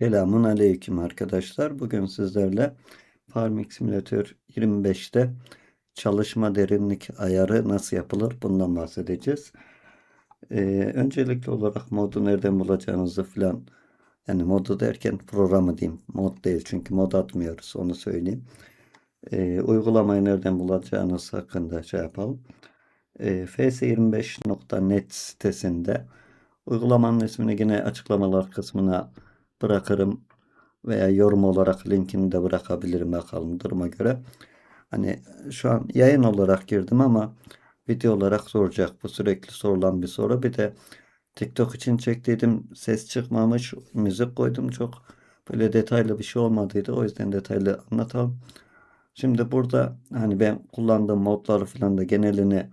Selamun aleyküm arkadaşlar. Bugün sizlerle Farming Simulator 25'te çalışma derinlik ayarı nasıl yapılır bundan bahsedeceğiz. Ee, öncelikli olarak modu nereden bulacağınızı filan yani modu derken programı diyeyim. Mod değil çünkü mod atmıyoruz onu söyleyeyim. Ee, uygulamayı nereden bulacağınız hakkında şey yapalım. Ee, fs25.net sitesinde uygulamanın ismini yine açıklamalar kısmına bırakırım veya yorum olarak linkini de bırakabilirim bakalım duruma göre. Hani şu an yayın olarak girdim ama video olarak soracak. Bu sürekli sorulan bir soru. Bir de TikTok için çektiydim. Ses çıkmamış. Müzik koydum. Çok böyle detaylı bir şey olmadıydı. O yüzden detaylı anlatalım. Şimdi burada hani ben kullandığım modları falan da genelini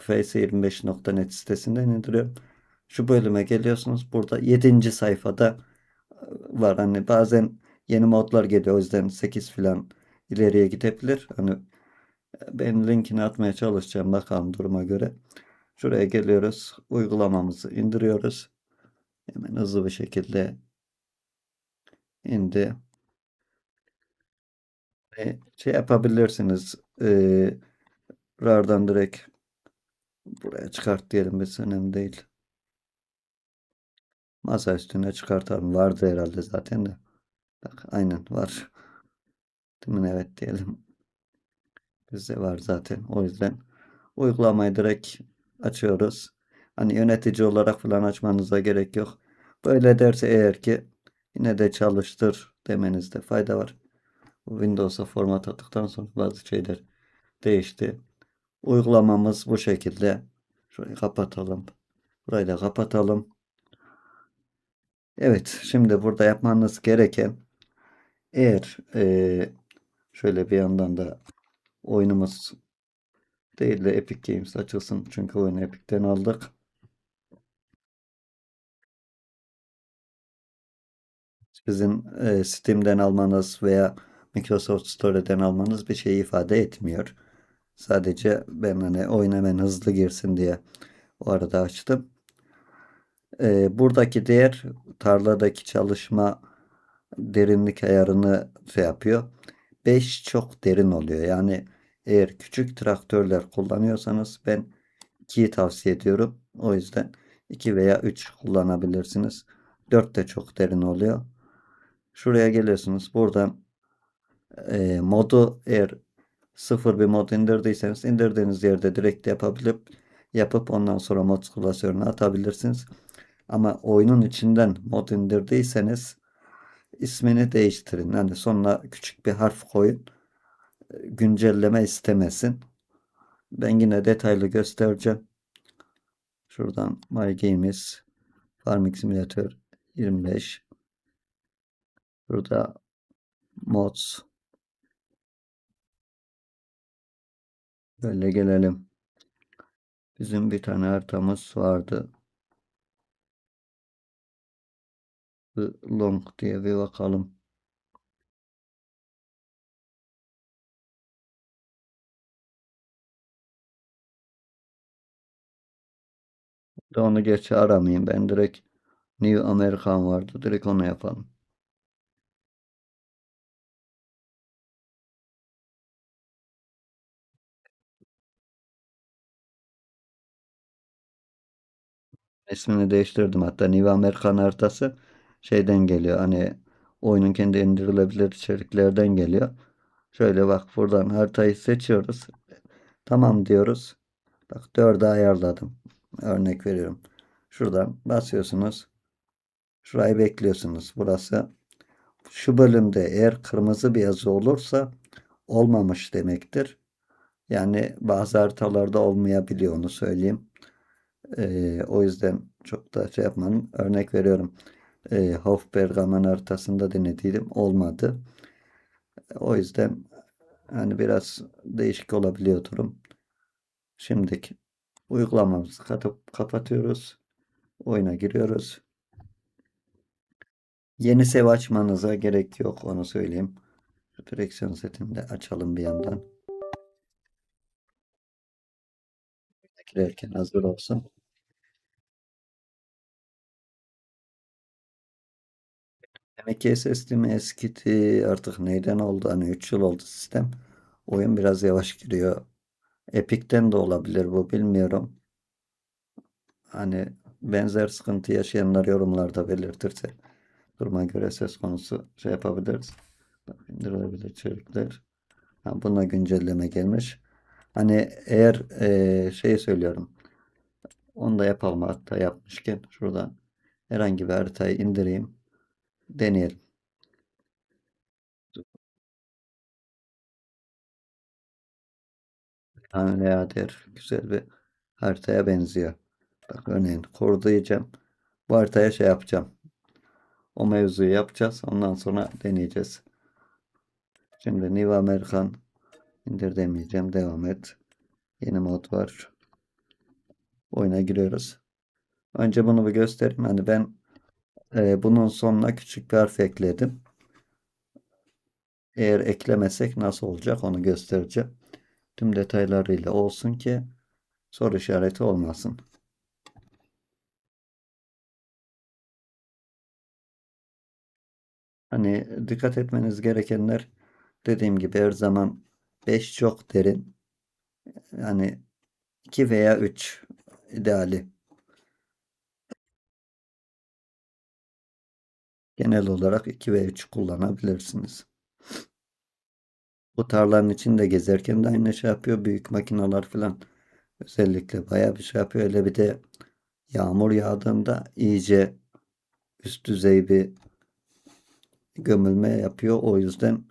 fs25.net sitesinden indiriyorum. Şu bölüme geliyorsunuz. Burada 7. sayfada var. Hani bazen yeni modlar geliyor. O yüzden 8 falan ileriye gidebilir. Hani ben linkini atmaya çalışacağım bakalım duruma göre. Şuraya geliyoruz. Uygulamamızı indiriyoruz. Hemen hızlı bir şekilde indi. E, şey yapabilirsiniz. E, RAR'dan direkt buraya çıkart diyelim. Biz önemli değil. Masa üstüne çıkartalım. Vardı herhalde zaten de. Bak aynen var. Değil mi? Evet diyelim. Bizde var zaten. O yüzden uygulamayı direkt açıyoruz. Hani yönetici olarak falan açmanıza gerek yok. Böyle derse eğer ki yine de çalıştır demenizde fayda var. Windows'a format attıktan sonra bazı şeyler değişti. Uygulamamız bu şekilde. Şurayı kapatalım. Burayı da kapatalım. Evet, şimdi burada yapmanız gereken eğer e, şöyle bir yandan da oyunumuz değil de Epic Games açılsın. Çünkü oyunu Epic'ten aldık. Sizin e, Steam'den almanız veya Microsoft Store'den almanız bir şey ifade etmiyor. Sadece ben hani oyun hemen hızlı girsin diye o arada açtım. E, buradaki değer tarladaki çalışma derinlik ayarını şey yapıyor. 5 çok derin oluyor. Yani eğer küçük traktörler kullanıyorsanız ben 2'yi tavsiye ediyorum. O yüzden 2 veya 3 kullanabilirsiniz. 4 de çok derin oluyor. Şuraya geliyorsunuz. Buradan e, modu eğer sıfır bir mod indirdiyseniz indirdiğiniz yerde direkt yapabilip yapıp ondan sonra mod klasörüne atabilirsiniz. Ama oyunun içinden mod indirdiyseniz ismini değiştirin. Yani sonuna küçük bir harf koyun. Güncelleme istemesin. Ben yine detaylı göstereceğim. Şuradan My Games Farming Simulator 25 Burada mods böyle gelelim. Bizim bir tane haritamız vardı. Long diye bir bakalım. Da onu geçe aramayayım. Ben direkt New American vardı. Direkt onu yapalım. İsmini değiştirdim. Hatta New American haritası şeyden geliyor. Hani oyunun kendi indirilebilir içeriklerden geliyor. Şöyle bak buradan haritayı seçiyoruz. Tamam diyoruz. Bak 4'e ayarladım. Örnek veriyorum. Şuradan basıyorsunuz. Şurayı bekliyorsunuz. Burası şu bölümde eğer kırmızı bir yazı olursa olmamış demektir. Yani bazı haritalarda olmayabiliyor onu söyleyeyim. Ee, o yüzden çok da şey yapmanın örnek veriyorum. Ee, Hofbergaman haritasında denediydim. Olmadı. O yüzden hani biraz değişik olabiliyor durum. Şimdiki uygulamamızı kapatıp kapatıyoruz. Oyuna giriyoruz. Yeni sev açmanıza gerek yok onu söyleyeyim. Direksiyon setini de açalım bir yandan. Girerken hazır olsun. M.2 SSD mi eskidi artık neyden oldu? Hani 3 yıl oldu sistem. Oyun biraz yavaş giriyor. Epic'ten de olabilir bu bilmiyorum. Hani benzer sıkıntı yaşayanlar yorumlarda belirtirse duruma göre söz konusu şey yapabiliriz. İndirilebilir içerikler. Ha, buna güncelleme gelmiş. Hani eğer eee, şey söylüyorum. Onu da yapalım hatta yapmışken şuradan herhangi bir haritayı indireyim. Deneyelim. Hamleader güzel bir haritaya benziyor. Bak örneğin kur diyeceğim. Bu haritaya şey yapacağım. O mevzuyu yapacağız. Ondan sonra deneyeceğiz. Şimdi New American indir demeyeceğim. Devam et. Yeni mod var. Oyuna giriyoruz. Önce bunu bir göstereyim. Hani ben e, bunun sonuna küçük bir harf ekledim. Eğer eklemesek nasıl olacak onu göstereceğim. Tüm detaylarıyla olsun ki soru işareti olmasın. Hani dikkat etmeniz gerekenler dediğim gibi her zaman 5 çok derin. Yani 2 veya 3 ideali. Genel olarak 2 ve 3 kullanabilirsiniz. Bu tarlanın içinde gezerken de aynı şey yapıyor. Büyük makineler falan özellikle bayağı bir şey yapıyor. Öyle bir de yağmur yağdığında iyice üst düzey bir gömülme yapıyor. O yüzden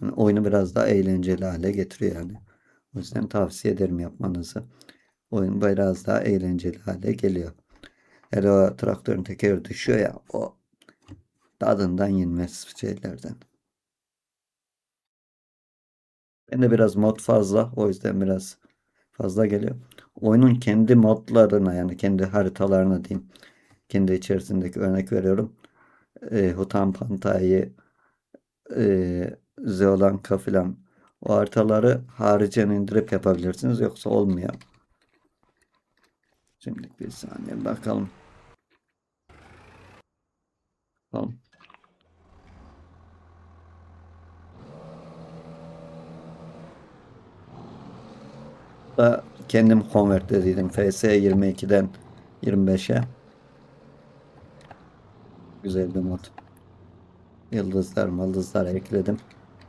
hani oyunu biraz daha eğlenceli hale getiriyor yani. O yüzden tavsiye ederim yapmanızı. Oyun biraz daha eğlenceli hale geliyor. Hele o traktörün tekeri düşüyor ya o tadından yenmez şeylerden. Ben de biraz mod fazla. O yüzden biraz fazla geliyor. Oyunun kendi modlarına yani kendi haritalarına diyeyim. Kendi içerisindeki örnek veriyorum. E, Hutan Pantayı, e, Zeolanka filan o haritaları haricen indirip yapabilirsiniz. Yoksa olmuyor. Şimdi bir saniye bakalım. Tamam. Da kendim convert dediydim. FS 22'den 25'e. Güzel bir mod. Yıldızlar mıldızlar ekledim.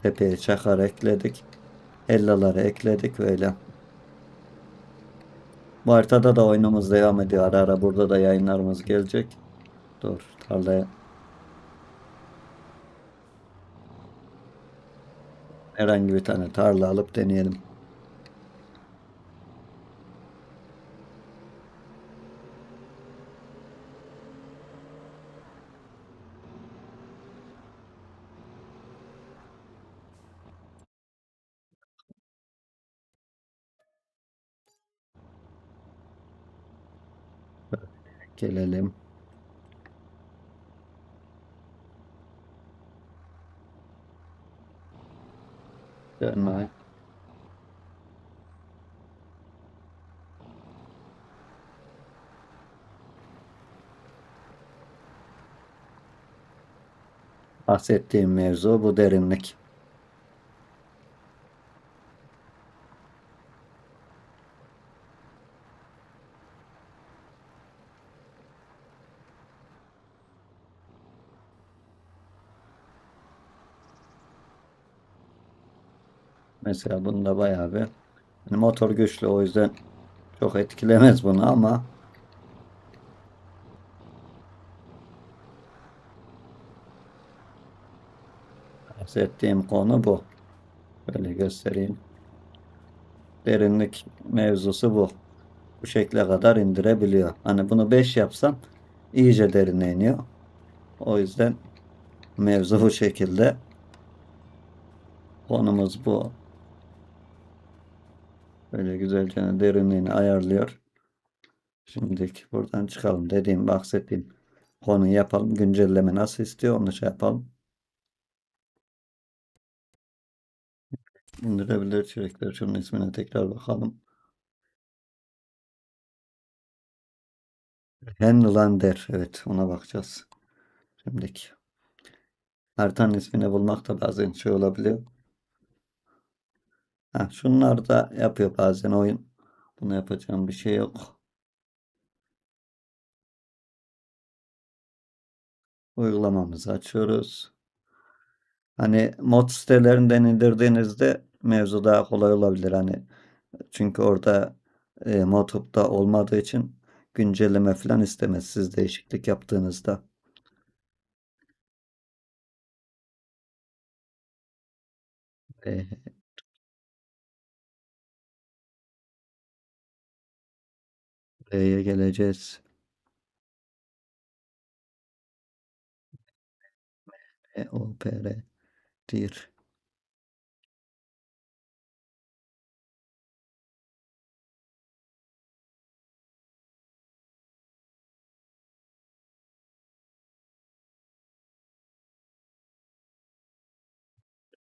Tepeye çakar ekledik. Hellaları ekledik böyle. Bu haritada da oyunumuz devam ediyor. Ara ara burada da yayınlarımız gelecek. Dur tarlaya. Herhangi bir tane tarla alıp deneyelim. Gelelim. Dönme. Bahsettiğim mevzu bu derinlik. Mesela bunda bayağı bir hani motor güçlü o yüzden çok etkilemez bunu ama bahsettiğim konu bu. Böyle göstereyim. Derinlik mevzusu bu. Bu şekle kadar indirebiliyor. Hani bunu 5 yapsam iyice derine iniyor. O yüzden mevzu bu şekilde. Konumuz bu. Böyle güzelce derinliğini ayarlıyor. Şimdilik buradan çıkalım. Dediğim bahsettiğim konuyu yapalım. Güncelleme nasıl istiyor onu şey yapalım. İndirebilir içerikler. Şunun ismine tekrar bakalım. Henlander. Evet ona bakacağız. Şimdiki. Haritanın ismini bulmak da bazen şey olabiliyor. Ha, şunlar da yapıyor bazen oyun. Buna yapacağım bir şey yok. Uygulamamızı açıyoruz. Hani mod sitelerinden indirdiğinizde mevzu daha kolay olabilir. Hani çünkü orada e, hub'da olmadığı için güncelleme falan istemez siz değişiklik yaptığınızda. E, Buraya geleceğiz. E, opr dir.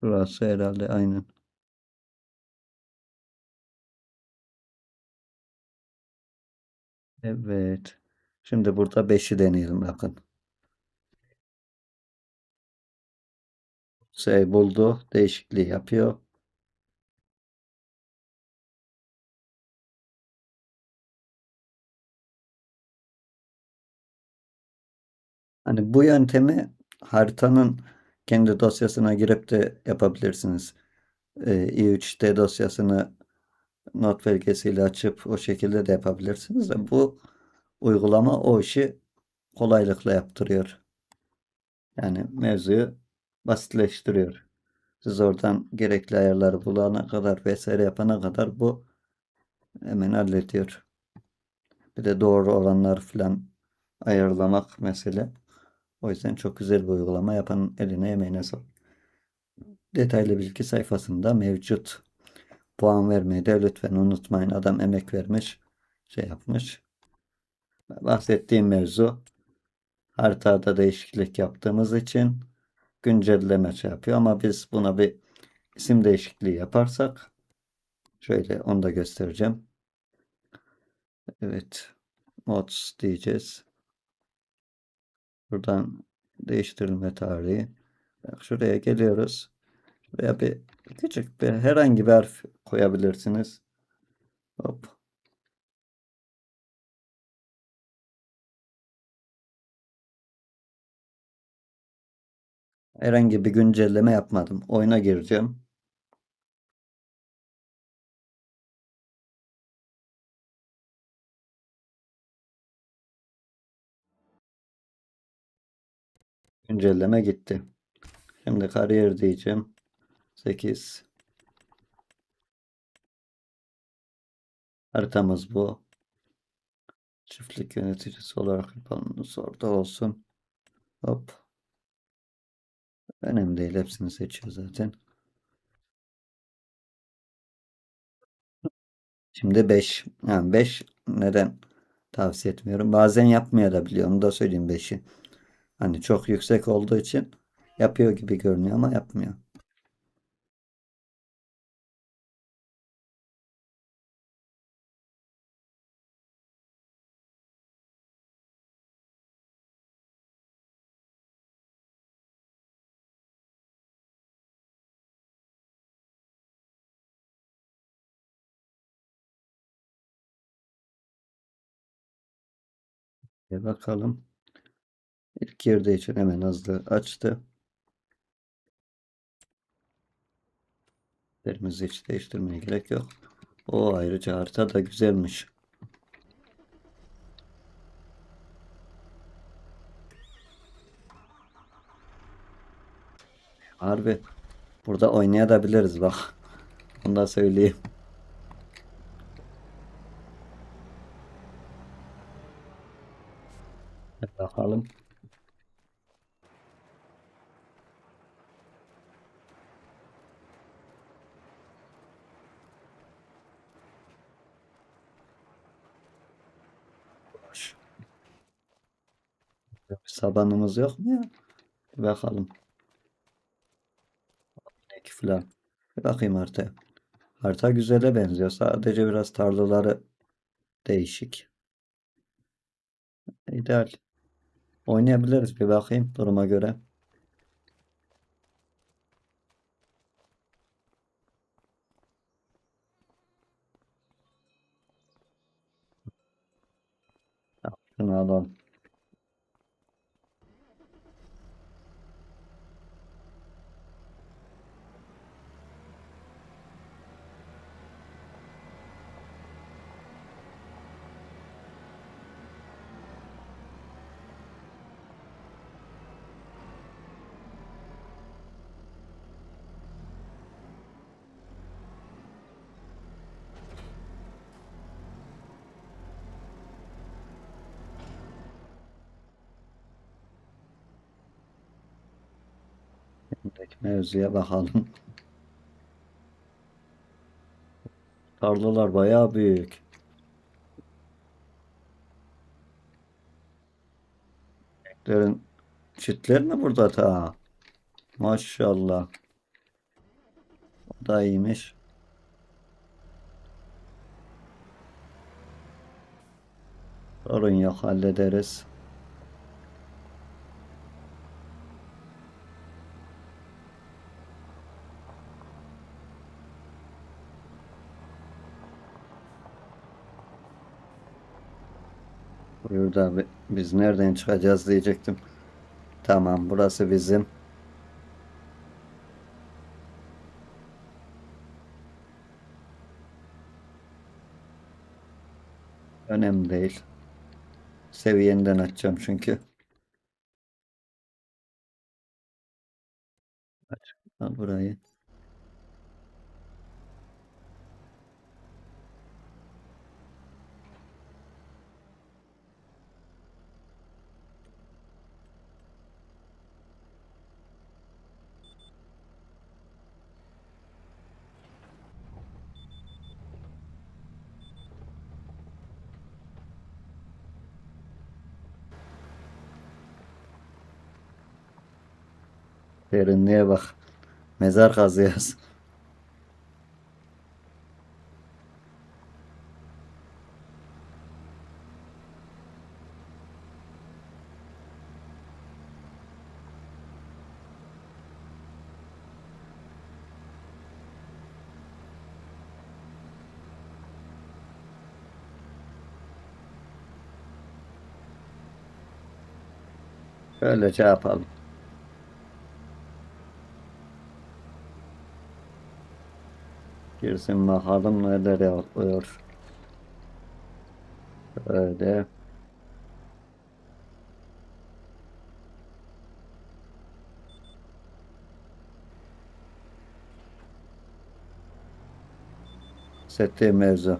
Burası herhalde aynen. Evet. Şimdi burada 5'i deneyelim bakın. Şey buldu. Değişikliği yapıyor. Hani bu yöntemi haritanın kendi dosyasına girip de yapabilirsiniz. Ee, i3'te dosyasını not belgesiyle açıp o şekilde de yapabilirsiniz de bu uygulama o işi kolaylıkla yaptırıyor. Yani mevzuyu basitleştiriyor. Siz oradan gerekli ayarları bulana kadar vesaire yapana kadar bu hemen hallediyor. Bir de doğru oranlar falan ayarlamak mesele. O yüzden çok güzel bir uygulama. Yapan eline emeğine sağlık. Detaylı bilgi sayfasında mevcut. Puan vermeyi de lütfen unutmayın. Adam emek vermiş, şey yapmış. Bahsettiğim mevzu haritada değişiklik yaptığımız için güncelleme şey yapıyor ama biz buna bir isim değişikliği yaparsak şöyle onu da göstereceğim. Evet. Mods diyeceğiz. Buradan değiştirilme tarihi. Bak şuraya geliyoruz. Şuraya bir küçük bir herhangi bir harf koyabilirsiniz. Hop. Herhangi bir güncelleme yapmadım. Oyuna gireceğim. Güncelleme gitti. Şimdi kariyer diyeceğim. 8 Haritamız bu. Çiftlik yöneticisi olarak yapalımız orada olsun. Hop. Önemli değil. Hepsini seçiyor zaten. Şimdi 5. Yani 5 neden tavsiye etmiyorum. Bazen yapmıyor da biliyorum. Onu da söyleyeyim 5'i. Hani çok yüksek olduğu için yapıyor gibi görünüyor ama yapmıyor. Bir bakalım. İlk girdiği için hemen hızlı açtı. Yerimizi hiç değiştirmeye gerek yok. O ayrıca harita da güzelmiş. Harbi. Burada oynayabiliriz bak. Onu da söyleyeyim. Bir sabanımız yok mu ya? Bir bakalım. İnek falan. Bir bakayım haritaya. Harita güzele benziyor. Sadece biraz tarlaları değişik. İdeal. Oynayabiliriz bir bakayım duruma göre. Şunu alalım. Şimdiki mevzuya bakalım. Tarlalar bayağı büyük. İneklerin çitler mi burada ta? Maşallah. O da iyiymiş. Sorun yok hallederiz. Burada bi- biz nereden çıkacağız diyecektim. Tamam burası bizim. Önemli değil. Seviyenden açacağım çünkü. Aç. Burayı. Derinliğe bak. Mezar kazıyoruz. Böylece yapalım. Girsin bakalım neler yapıyor. Öyle. Settiğim mevzu.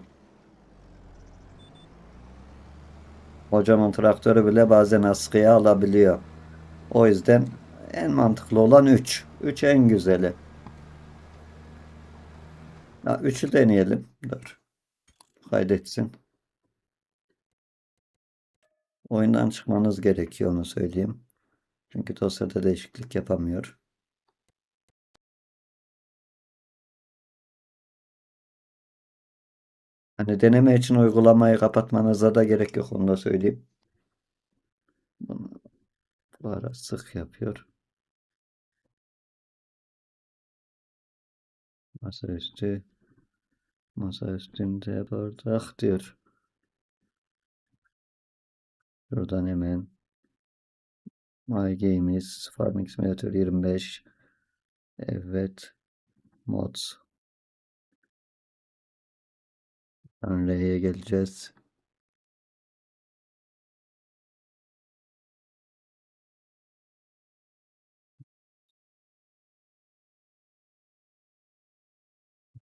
Hocamın traktörü bile bazen askıya alabiliyor. O yüzden en mantıklı olan 3. 3 en güzeli. Ha, 3'ü deneyelim. Dur. Kaydetsin. Oyundan çıkmanız gerekiyor onu söyleyeyim. Çünkü dosyada değişiklik yapamıyor. Hani deneme için uygulamayı kapatmanıza da gerek yok onu da söyleyeyim. Bunu bu ara sık yapıyor. Masaüstü masa üstünde bardak diyor. Şuradan hemen My Games Farming Simulator 25 Evet Mods Unreal'e geleceğiz.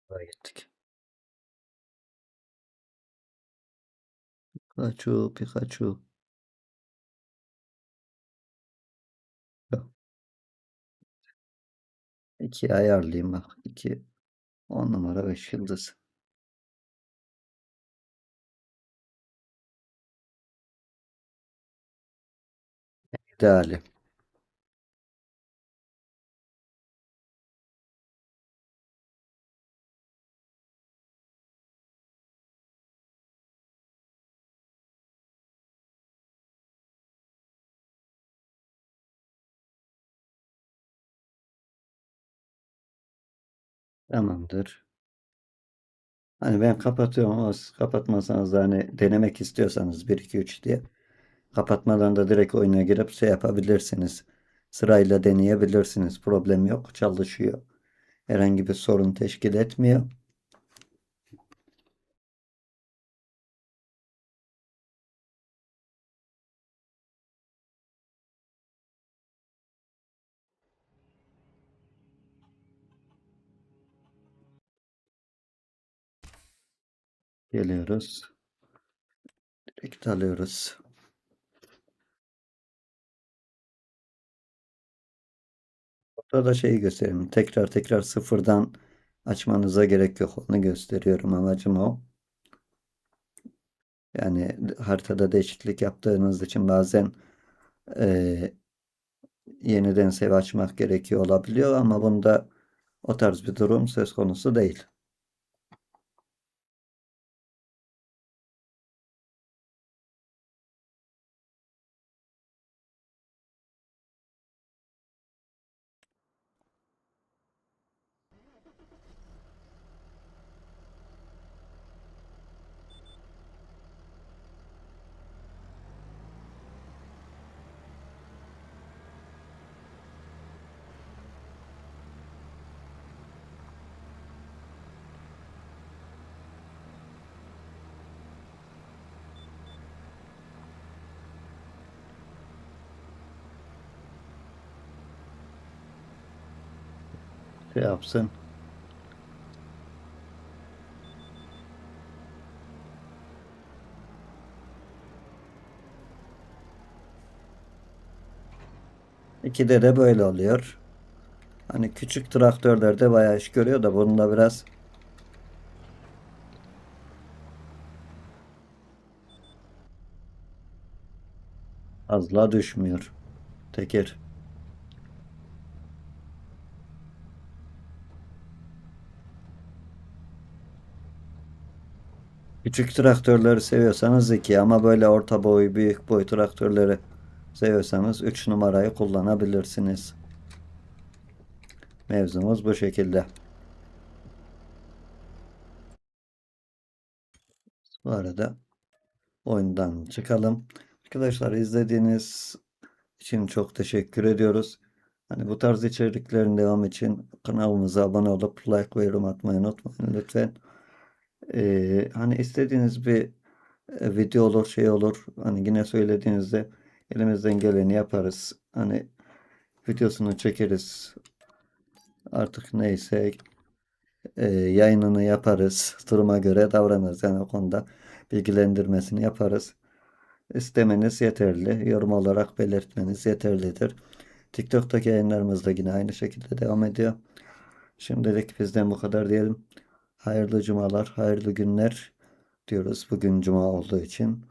Buraya gittik. Pikachu, Pikachu. İki ayarlayayım bak. İki. On numara beş yıldız. İdeali. Tamamdır. Hani ben kapatıyorum ama kapatmasanız da hani denemek istiyorsanız 1 2 3 diye Kapatmadan da direkt oyuna girip şey yapabilirsiniz. Sırayla deneyebilirsiniz. Problem yok. Çalışıyor. Herhangi bir sorun teşkil etmiyor. Geliyoruz. Direkt alıyoruz. Burada da şeyi göstereyim. Tekrar tekrar sıfırdan açmanıza gerek yok. Onu gösteriyorum. Amacım o. Yani haritada değişiklik yaptığınız için bazen eee, yeniden save açmak gerekiyor olabiliyor ama bunda o tarz bir durum söz konusu değil. Şey yapsın. İkide de böyle oluyor. Hani küçük traktörlerde bayağı iş görüyor da bunda biraz azla düşmüyor. Teker. Küçük traktörleri seviyorsanız 2 ama böyle orta boy, büyük boy traktörleri seviyorsanız 3 numarayı kullanabilirsiniz. Mevzumuz bu şekilde. Bu arada oyundan çıkalım. Arkadaşlar izlediğiniz için çok teşekkür ediyoruz. Hani bu tarz içeriklerin devam için kanalımıza abone olup like ve yorum atmayı unutmayın lütfen. Ee, hani istediğiniz bir e, video olur, şey olur. Hani yine söylediğinizde elimizden geleni yaparız. Hani videosunu çekeriz. Artık neyse e, yayınını yaparız. Duruma göre davranırız. Yani o konuda bilgilendirmesini yaparız. İstemeniz yeterli. Yorum olarak belirtmeniz yeterlidir. TikTok'taki yayınlarımız da yine aynı şekilde devam ediyor. Şimdilik bizden bu kadar diyelim. Hayırlı cumalar, hayırlı günler diyoruz bugün cuma olduğu için.